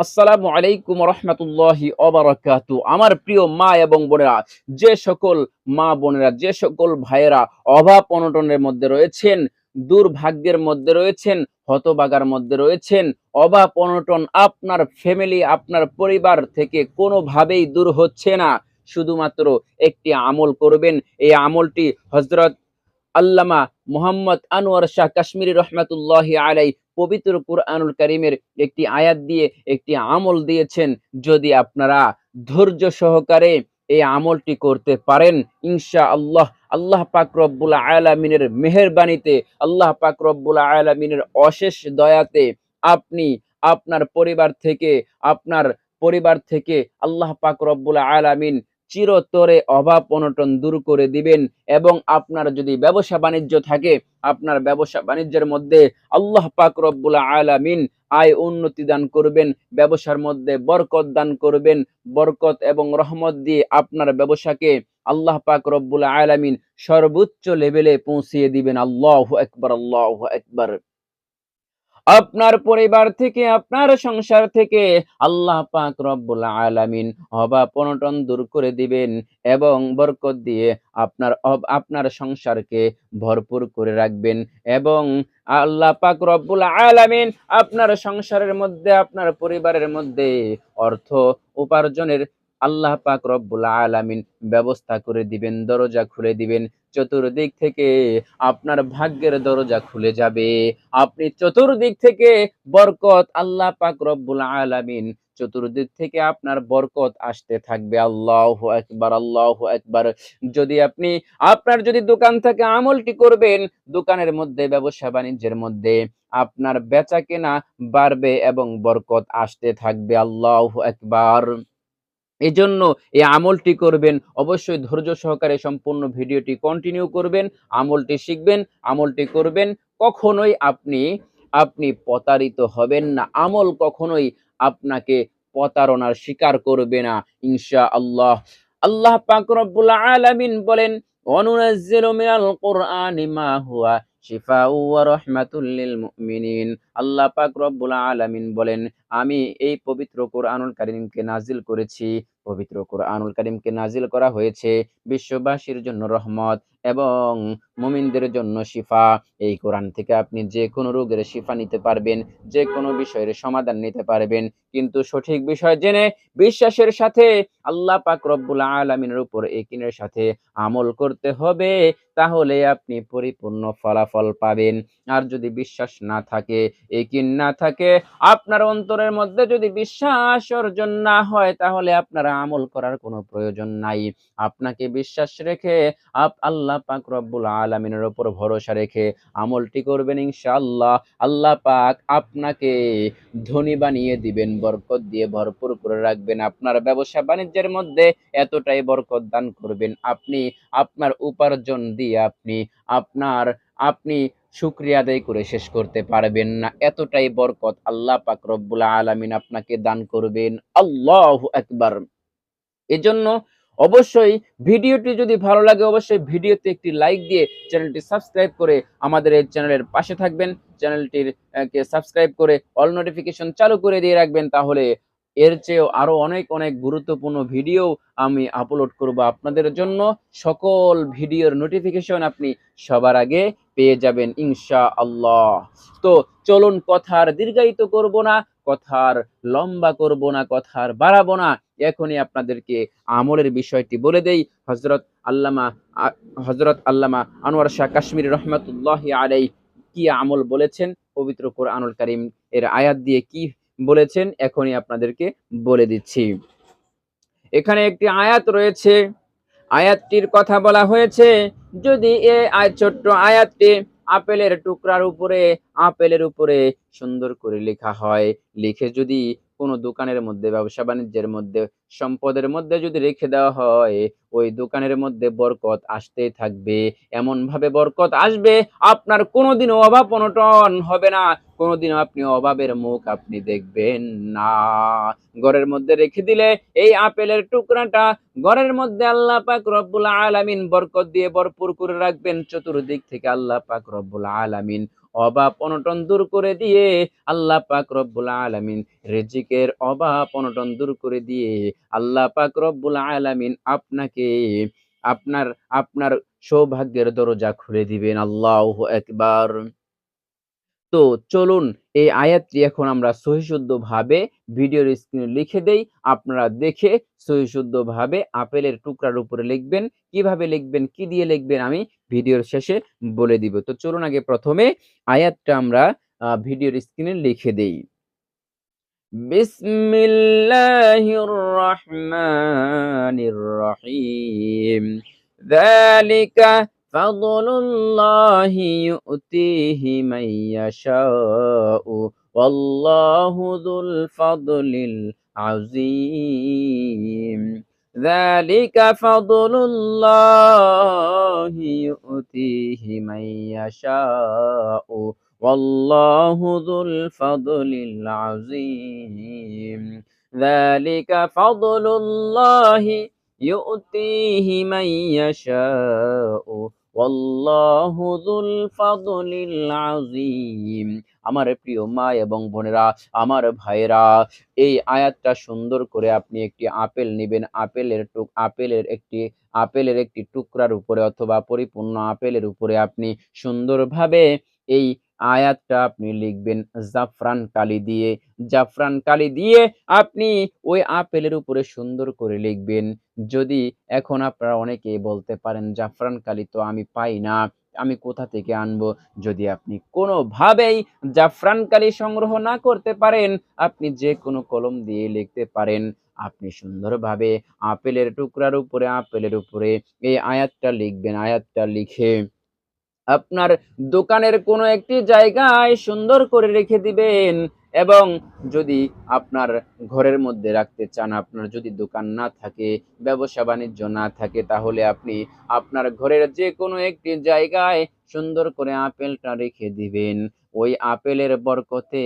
আসসালামু আলাইকুম রহমতুল্লাহি অবরাকাতু আমার প্রিয় মা এবং বোনেরা, যে সকল মা বোনেরা, যে সকল ভাইয়েরা অভাব অনটনের মধ্যে রয়েছেন, দুর্ভাগ্যের মধ্যে রয়েছেন, হতবাগার মধ্যে রয়েছেন, অভাব অনটন আপনার ফ্যামিলি আপনার পরিবার থেকে কোনোভাবেই দূর হচ্ছে না। শুধুমাত্র একটি আমল করবেন। এই আমলটি হজরত আল্লামা মোহাম্মদ আনোয়ার শাহ কাশ্মীরি রহমতুল্লাহ আলাই পবিত্র কুরআনুল করিমের একটি আয়াত দিয়ে, একটি আমল দিয়েছেন। যদি আপনারা ধৈর্য সহকারে এই আমলটি করতে পারেন ইনশা আল্লাহ আল্লাহ পাক রব্বুল আলামিনের মেহেরবানিতে, আল্লাহ পাক রব্বুল আলামিনের অশেষ দয়াতে আপনি আপনার পরিবার থেকে, আপনার পরিবার থেকে আল্লাহ পাক রব্বুল আলামিন চিরতরে অভাব অনটন দূর করে দিবেন এবং আপনার যদি ব্যবসা বাণিজ্য থাকে, আপনার ব্যবসা বাণিজ্যের মধ্যে আল্লাহ পাক রব্বুল আলামিন আয় উন্নতি দান করবেন, ব্যবসার মধ্যে বরকত দান করবেন, বরকত এবং রহমত দিয়ে আপনার ব্যবসাকে আল্লাহ পাক রব্বুল আলামিন সর্বোচ্চ লেভেলে পৌঁছিয়ে দিবেন। আল্লাহ একবার আল্লাহ একবার আপনার পরিবার থেকে, আপনার সংসার থেকে আল্লাহ পাক রব্বুল আলামিন অভাব অনটন দূর করে দিবেন এবং বরকত দিয়ে আপনার আপনার সংসারকে ভরপুর করে রাখবেন এবং আল্লাহ পাক রব্বুল আলামিন আপনার সংসারের মধ্যে, আপনার পরিবারের মধ্যে অর্থ উপার্জনের আল্লাহ পাক রব্বুল আলামিন ব্যবস্থা করে দিবেন, দরজা খুলে দিবেন। চতুর্দিক থেকে আপনার ভাগ্যের দরজা খুলে যাবে। আপনি চতুর্দিক থেকে বরকত আল্লাহ পাক রব্বুল আলামিন চতুর্দিক থেকে আপনার বরকত আসতে থাকবে। আল্লাহ একবার আল্লাহ একবার যদি আপনি, আপনার যদি দোকান থেকে আমলটি করবেন, দোকানের মধ্যে, ব্যবসা বাণিজ্যের মধ্যে, আপনার বেচা কেনা বাড়বে এবং বরকত আসতে থাকবে। আল্লাহ একবার এই জন্য এই আমলটি করবেন। অবশ্যই ধৈর্য সহকারে সম্পূর্ণ ভিডিওটি কন্টিনিউ করবেন, আমলটি শিখবেন, আমলটি করবেন। কখনোই আপনি আপনি প্রতারিত হবেন না। আমল কখনোই আপনাকে প্রতারণার শিকার করবে না ইনশা আল্লাহ আল্লাহ পাক রব্বুল আলামিন বলেন অনুনাজ্জিলু মিনাল কুরআনি মা হুয়া শিফাউ ওয়া রাহমাতুল লিল মুমিনিন। আল্লাহ পাক রব্বুল আলামিন বলেন, আমি এই পবিত্র কোরআনুল কারীমকে নাজিল করেছি। পবিত্র কোরআনুল কারীমকে নাজিল করা হয়েছে বিশ্ববাসীর জন্য রহমত এবং মুমিনদের জন্য শিফা। এই কোরআন থেকে আপনি যে কোনো রোগের শিফা নিতে পারবেন যে কোনো বিষয়ের সমাধান নিতে পারবেন। কিন্তু সঠিক বিষয় জেনে বিশ্বাসের সাথে আল্লাহ পাক রব্বুল আলামিনের উপর একিনের সাথে আমল করতে হবে, তাহলে আপনি পরিপূর্ণ ফলাফল পাবেন। আর যদি বিশ্বাস না থাকে একিন না থাকে। আপনার অন্তরের মধ্যে যদি বিশ্বাস অর্জন না হয়, তাহলে আপনার আমল করার কোনো প্রয়োজন নাই। আপনাকে বিশ্বাস রেখে, আপ আল্লাহ পাক রব্বুল আলামিনের উপর ভরসা রেখে আমলটি করবেন ইনশাআল্লাহ। আল্লাহ পাক আপনাকে ধনী বানিয়ে দিবেন, বরকত দিয়ে ভরপুর করে রাখবেন। আপনার ব্যবসা বাণিজ্যের মধ্যে এতটাই বরকত দান করবেন। আপনি আপনার উপার্জন দিয়ে আপনি, আপনার, আপনি শুক্রিয়া আদায় করে শেষ করতে পারবেন না। এতটাই বরকত আল্লাহ পাক রব্বুল আলামিন আপনাকে দান করবেন। আল্লাহু আকবার। এজন্য অবশ্যই ভিডিওটি যদি ভালো লাগে, অবশ্যই ভিডিওতে একটি লাইক দিয়ে চ্যানেলটি সাবস্ক্রাইব করে আমাদের এই চ্যানেলের পাশে থাকবেন। চ্যানেলটির কে সাবস্ক্রাইব করে অল নোটিফিকেশন চালু করে দিয়ে রাখবেন, তাহলে এর চেয়েও আরও অনেক অনেক গুরুত্বপূর্ণ ভিডিও আমি আপলোড করব আপনাদের জন্য। সকল ভিডিওর নোটিফিকেশন আপনি সবার আগে পেয়ে যাবেন ইনশা আল্লাহ তো চলুন কথার দীর্ঘায়িত করব না, কথার লম্বা করব না, কথার বাড়াবো না। এখনই আপনাদেরকে আমলের বিষয়টি বলে দেই। হজরত আল্লামা হজরত আল্লামা আনোয়ার শাহ কাশ্মীর রহমতুল্লাহ আলাই কি আমল বলেছেন? পবিত্র কোরআনুল কারিম এর আয়াত দিয়ে কি বলেছেন, এখনই আপনাদেরকে বলে দিচ্ছি। এখানে একটি আয়াত রয়েছে। আয়াতটির কথা বলা হয়েছে, যদি এ ছোট্ট আয়াতটি আপেলের টুকরার উপরে, আপেলের উপরে সুন্দর করে লেখা হয়, লিখে যদি কোনো দোকানের মধ্যে, ব্যবসা বাণিজ্যের মধ্যে, সম্পদের মধ্যে যদি রেখে দেওয়া হয়, ওই দোকানের মধ্যে বরকত আসতেই থাকবে। এমন ভাবে বরকত আসবে, আপনার কোনোদিনও অভাব অনটন হবে না। কোনোদিনও আপনি অভাবের মুখ আপনি দেখবেন না। ঘরের মধ্যে রেখে দিলে এই আপেলের টুকরাটা, ঘরের মধ্যে আল্লাহ পাক রব্বুল আলামিন বরকত দিয়ে ভরপুর করে রাখবেন। চতুর্দিক থেকে আল্লাহ পাক রব্বুল আলামিন অভাব অনটন দূর করে দিয়ে আল্লাহ পাক রব্বুল আলামিন রেজিকের অভাব অনটন দূর করে দিয়ে আল্লাহ পাক রব্বুল আলামিন আপনাকে আপনার আপনার সৌভাগ্যের দরজা খুলে দিবেন। আল্লাহ আকবার তো চলুন এই আয়াতটি এখন আমরা সহিশুদ্ধভাবে ভিডিওর স্ক্রিনে লিখে দেই। আপনারা দেখে সহিশুদ্ধভাবে আপেলের টুকরার উপরে লিখবেন, কীভাবে লিখবেন, কি দিয়ে লিখবেন আমি ভিডিওর শেষে বলে দিব। তো চলুন আগে প্রথমে আয়াতটা আমরা ভিডিওর স্ক্রিনে লিখে দেই। বিসমিল্লাহির রহমানির রহিম। فضل الله يؤتيه من يشاء والله ذو الفضل العظيم. ذلك فضل الله يؤتيه من يشاء والله ذو الفضل العظيم. ذلك فضل الله يؤتيه من يشاء আমার প্রিয় মা এবং বোনেরা, আমার ভাইরা এই আয়াতটা সুন্দর করে আপনি একটি আপেল নেবেন। আপেলের টুক, আপেলের একটি আপেলের একটি টুকরার উপরে অথবা পরিপূর্ণ আপেলের উপরে আপনি সুন্দরভাবে এই আয়াতটা আপনি লিখবেন জাফরান কালি দিয়ে। জাফরান কালি দিয়ে আপনি ওই আপেলের উপরে সুন্দর করে লিখবেন। যদি এখন আপনারা অনেকেই বলতে পারেন, জাফরান কালি তো আমি পাই না, আমি কোথা থেকে আনব? যদি আপনি কোনোভাবেই জাফরান কালি সংগ্রহ না করতে পারেন, আপনি যে কোনো কলম দিয়ে লিখতে পারেন। আপনি সুন্দরভাবে আপেলের টুকরার উপরে, আপেলের উপরে এই আয়াতটা লিখবেন, আয়াতটা লিখে আপনার দোকানের কোনো একটি জায়গায় সুন্দর করে রেখে দিবেন এবং যদি আপনার ঘরের মধ্যে রাখতে চান, আপনার যদি দোকান না থাকে, ব্যবসা বাণিজ্য না থাকে, তাহলে আপনি আপনার ঘরের যে কোনো একটি জায়গায় সুন্দর করে আপেলটা রেখে দিবেন। ওই আপেলের বরকতে,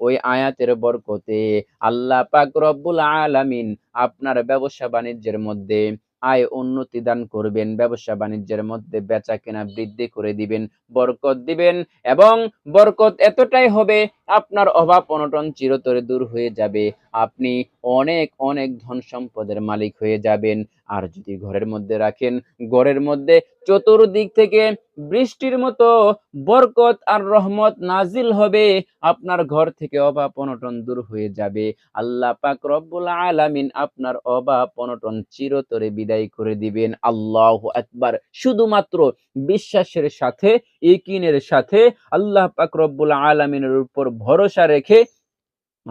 ওই আয়াতের বরকতে আল্লাহ পাক রব্বুল আলামিন আপনার ব্যবসা বাণিজ্যের মধ্যে আয় উন্নতি দান করবেন, ব্যবসা বাণিজ্যের মধ্যে বেচা কেনা বৃদ্ধি করে দিবেন, বরকত দিবেন এবং বরকত এতটাই হবে, আপনার অভাব অনটন চিরতরে দূর হয়ে যাবে। আপনি অনেক অনেক ধন সম্পদের মালিক হয়ে যাবেন। আর যদি ঘরের মধ্যে রাখেন, ঘরের মধ্যে চতুর্দিক থেকে বৃষ্টির মতো বরকত আর রহমত নাজিল হবে, আপনার ঘর থেকে অভাব অনটন দূর হয়ে যাবে। আল্লাহ পাক রব্বুল আলামিন আপনার অভাব অনটন চিরতরে বিদায় করে দিবেন। আল্লাহ একবার শুধুমাত্র বিশ্বাসের সাথে, ইকিনের সাথে আল্লাহ পাক রব্বুল আলামিনের উপর ভরসা রেখে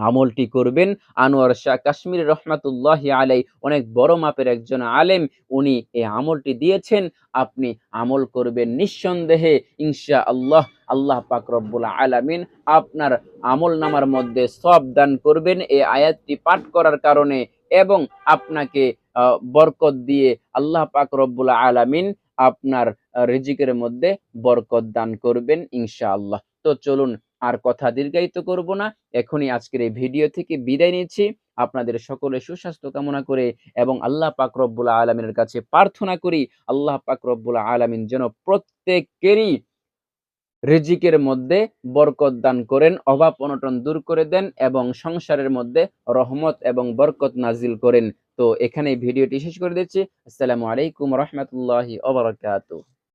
আমলটি করবেন। আনোয়ার শাহ কাশ্মীর রহমাতুল্লাহ আলাই অনেক বড় মাপের একজন আলেম, উনি এই আমলটি দিয়েছেন। আপনি আমল করবেন নিঃসন্দেহে ইনশা আল্লাহ আল্লাহ পাক রব্বুল আলামিন আপনার আমল নামার মধ্যে সব দান করবেন এই আয়াতটি পাঠ করার কারণে এবং আপনাকে বরকত দিয়ে আল্লাহ পাক রব্বুল আলামিন আপনার রিজিকের মধ্যে বরকত দান করবেন, ইনশাআল্লাহ। তো চলুন আর কথা দীর্ঘায়িত করব না। এখনই আজকের এই ভিডিও থেকে বিদায় নিচ্ছি। আপনাদের সকলে সুস্বাস্থ্য কামনা করে এবং আল্লাহ পাক রব্বুল আলমিনের কাছে প্রার্থনা করি, আল্লাহ পাক রব্বুল আলমিন যেন প্রত্যেকেরই রিজিকের মধ্যে বরকত দান করেন, অভাব অনটন দূর করে দেন এবং সংসারের মধ্যে রহমত এবং বরকত নাজিল করেন। তো এখানে ভিডিওটি শেষ করে দিচ্ছি। আসসালামু আলাইকুম রহমতুল্লাহি ওবরাকাতুহ